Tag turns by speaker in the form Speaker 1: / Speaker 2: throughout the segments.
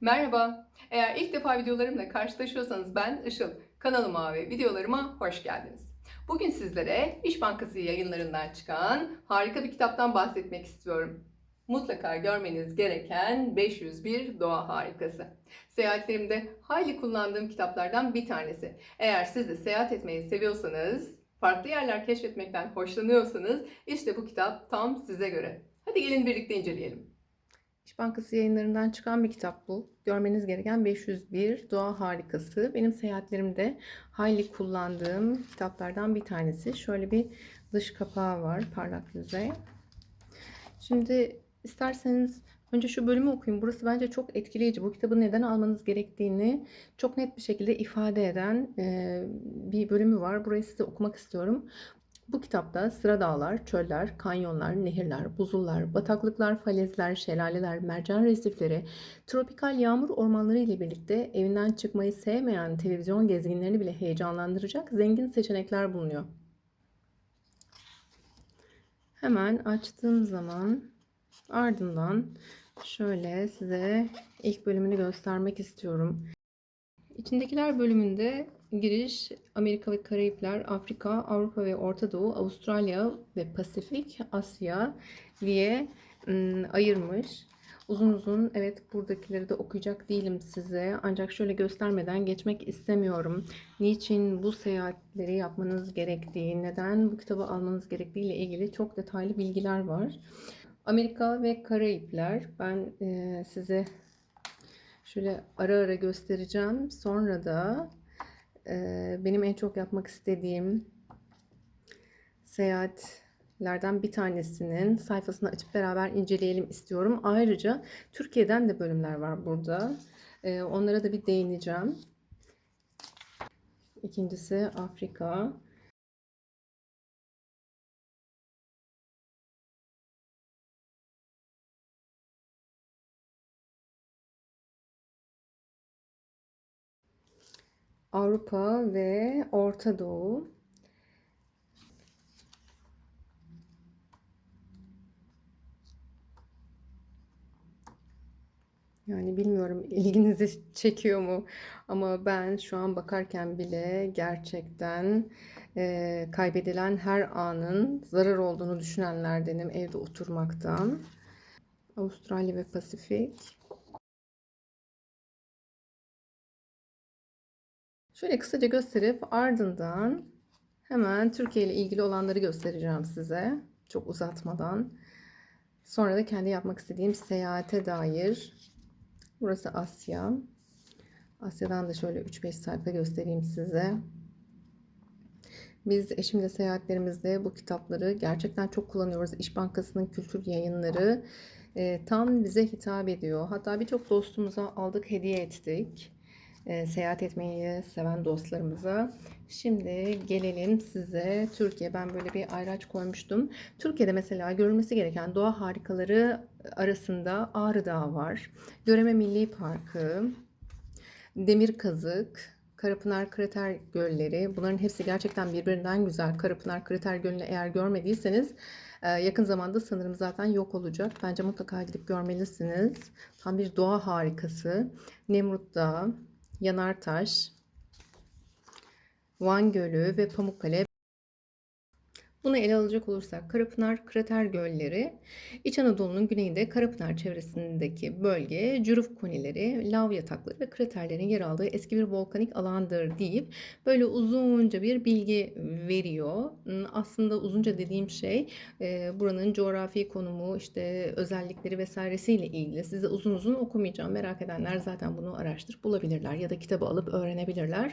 Speaker 1: Merhaba. Eğer ilk defa videolarımla karşılaşıyorsanız ben Işıl. Kanalıma ve videolarıma hoş geldiniz. Bugün sizlere İş Bankası yayınlarından çıkan harika bir kitaptan bahsetmek istiyorum. Mutlaka görmeniz gereken 501 Doğa Harikası. Seyahatlerimde hayli kullandığım kitaplardan bir tanesi. Eğer siz de seyahat etmeyi seviyorsanız, farklı yerler keşfetmekten hoşlanıyorsanız işte bu kitap tam size göre. Hadi gelin birlikte inceleyelim. İş Bankası yayınlarından çıkan bir kitap bu. Görmeniz gereken 501 Doğa Harikası. Benim seyahatlerimde hayli kullandığım kitaplardan bir tanesi. Şöyle bir dış kapağı var, parlak yüzey. Şimdi isterseniz önce şu bölümü okuyun. Burası bence çok etkileyici. Bu kitabı neden almanız gerektiğini çok net bir şekilde ifade eden bir bölümü var. Burayı size okumak istiyorum. Bu kitapta sıra dağlar, çöller, kanyonlar, nehirler, buzullar, bataklıklar, falezler, şelaleler, mercan resifleri, tropikal yağmur ormanları ile birlikte evinden çıkmayı sevmeyen televizyon gezginlerini bile heyecanlandıracak zengin seçenekler bulunuyor. Hemen açtığım zaman ardından şöyle size ilk bölümünü göstermek istiyorum. İçindekiler bölümünde giriş Amerika ve Karayipler, Afrika, Avrupa ve Orta Doğu, Avustralya ve Pasifik, Asya diye ayırmış. Uzun uzun evet buradakileri de okuyacak değilim size. Ancak şöyle göstermeden geçmek istemiyorum. Niçin bu seyahatleri yapmanız gerektiği, neden bu kitabı almanız gerektiği ile ilgili çok detaylı bilgiler var. Amerika ve Karayipler ben e, size şöyle ara ara göstereceğim. Sonra da benim en çok yapmak istediğim seyahatlerden bir tanesinin sayfasını açıp beraber inceleyelim istiyorum. Ayrıca Türkiye'den de bölümler var burada. Onlara da bir değineceğim. İkincisi Afrika. Avrupa ve Orta Doğu. Yani bilmiyorum ilginizi çekiyor mu ama ben şu an bakarken bile gerçekten e, kaybedilen her anın zarar olduğunu düşünenlerdenim evde oturmaktan. Avustralya ve Pasifik. Şöyle kısaca gösterip ardından hemen Türkiye ile ilgili olanları göstereceğim size. Çok uzatmadan. Sonra da kendi yapmak istediğim seyahate dair. Burası Asya. Asya'dan da şöyle 3-5 sayfa göstereyim size. Biz eşimle seyahatlerimizde bu kitapları gerçekten çok kullanıyoruz. İş Bankası'nın kültür yayınları e, tam bize hitap ediyor. Hatta birçok dostumuza aldık, hediye ettik e, seyahat etmeyi seven dostlarımıza. Şimdi gelelim size Türkiye. Ben böyle bir ayraç koymuştum. Türkiye'de mesela görülmesi gereken doğa harikaları arasında Ağrı Dağı var. Göreme Milli Parkı, Demir Kazık, Karapınar Krater Gölleri. Bunların hepsi gerçekten birbirinden güzel. Karapınar Krater Gölü'nü eğer görmediyseniz e, yakın zamanda sanırım zaten yok olacak. Bence mutlaka gidip görmelisiniz. Tam bir doğa harikası. Nemrut Dağı, Yanartaş, Van Gölü ve Pamukkale. Bunu ele alacak olursak Karapınar Krater Gölleri, İç Anadolu'nun güneyinde Karapınar çevresindeki bölge Cüruf konileri, lav yatakları ve kraterlerin yer aldığı eski bir volkanik alandır deyip böyle uzunca bir bilgi veriyor. Aslında uzunca dediğim şey e, buranın coğrafi konumu, işte özellikleri vesairesiyle ilgili. Size uzun uzun okumayacağım. Merak edenler zaten bunu araştırıp bulabilirler ya da kitabı alıp öğrenebilirler.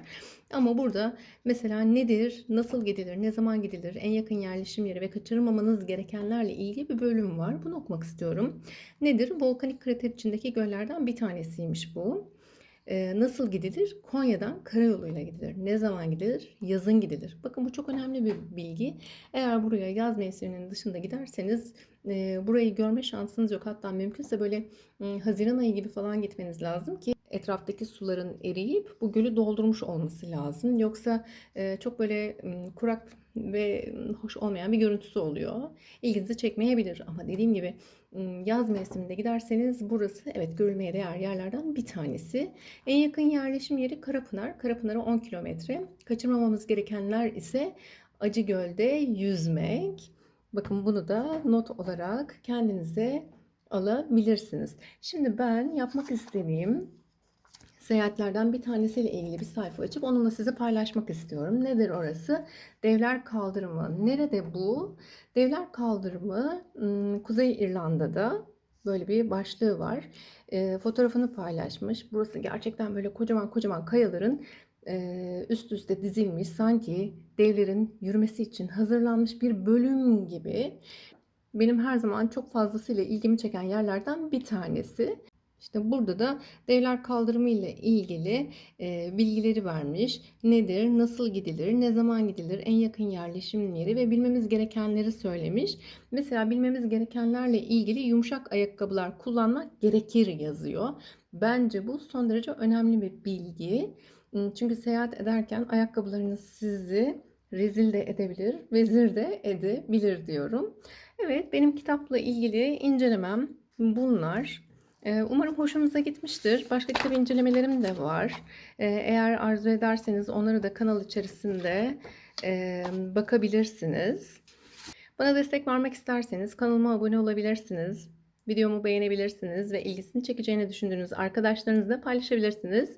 Speaker 1: Ama burada mesela nedir, nasıl gidilir, ne zaman gidilir, en yakın yerleşim yeri ve kaçırmamanız gerekenlerle ilgili bir bölüm var. Bunu okumak istiyorum. Nedir? Volkanik krater içindeki göllerden bir tanesiymiş bu. Ee, nasıl gidilir? Konya'dan karayoluyla gidilir. Ne zaman gidilir? Yazın gidilir. Bakın bu çok önemli bir bilgi. Eğer buraya yaz mevsiminin dışında giderseniz e, burayı görme şansınız yok. Hatta mümkünse böyle e, Haziran ayı gibi falan gitmeniz lazım ki etraftaki suların eriyip bu gölü doldurmuş olması lazım. Yoksa e, çok böyle m, kurak
Speaker 2: ve hoş olmayan bir görüntüsü oluyor. İlginizi çekmeyebilir ama dediğim gibi yaz mevsiminde giderseniz burası evet görülmeye değer yerlerden bir tanesi. En yakın yerleşim yeri Karapınar. Karapınar'a 10 kilometre. Kaçırmamamız gerekenler ise Acıgöl'de yüzmek. Bakın bunu da not olarak kendinize alabilirsiniz. Şimdi ben yapmak istediğim seyahatlerden bir tanesiyle ilgili bir sayfa açıp onunla size paylaşmak istiyorum. Nedir orası? Devler Kaldırımı. Nerede bu? Devler Kaldırımı ım, Kuzey İrlanda'da böyle bir başlığı var. E, fotoğrafını paylaşmış. Burası gerçekten böyle kocaman kocaman kayaların e, üst üste dizilmiş sanki devlerin yürümesi için hazırlanmış bir bölüm gibi. Benim her zaman çok fazlasıyla ilgimi çeken yerlerden bir tanesi. İşte burada da devler kaldırımı ile ilgili e, bilgileri vermiş. Nedir, nasıl gidilir, ne zaman gidilir, en yakın yerleşim yeri ve bilmemiz gerekenleri söylemiş. Mesela bilmemiz gerekenlerle ilgili yumuşak ayakkabılar kullanmak gerekir yazıyor. Bence bu son derece önemli bir bilgi. Çünkü seyahat ederken ayakkabılarınız sizi rezil de edebilir, vezir de edebilir diyorum. Evet, benim kitapla ilgili incelemem bunlar. Umarım hoşunuza gitmiştir. Başka kitap incelemelerim de var. Eğer arzu ederseniz onları da kanal içerisinde bakabilirsiniz. Bana destek vermek isterseniz kanalıma abone olabilirsiniz. Videomu beğenebilirsiniz ve ilgisini çekeceğini düşündüğünüz arkadaşlarınızla paylaşabilirsiniz.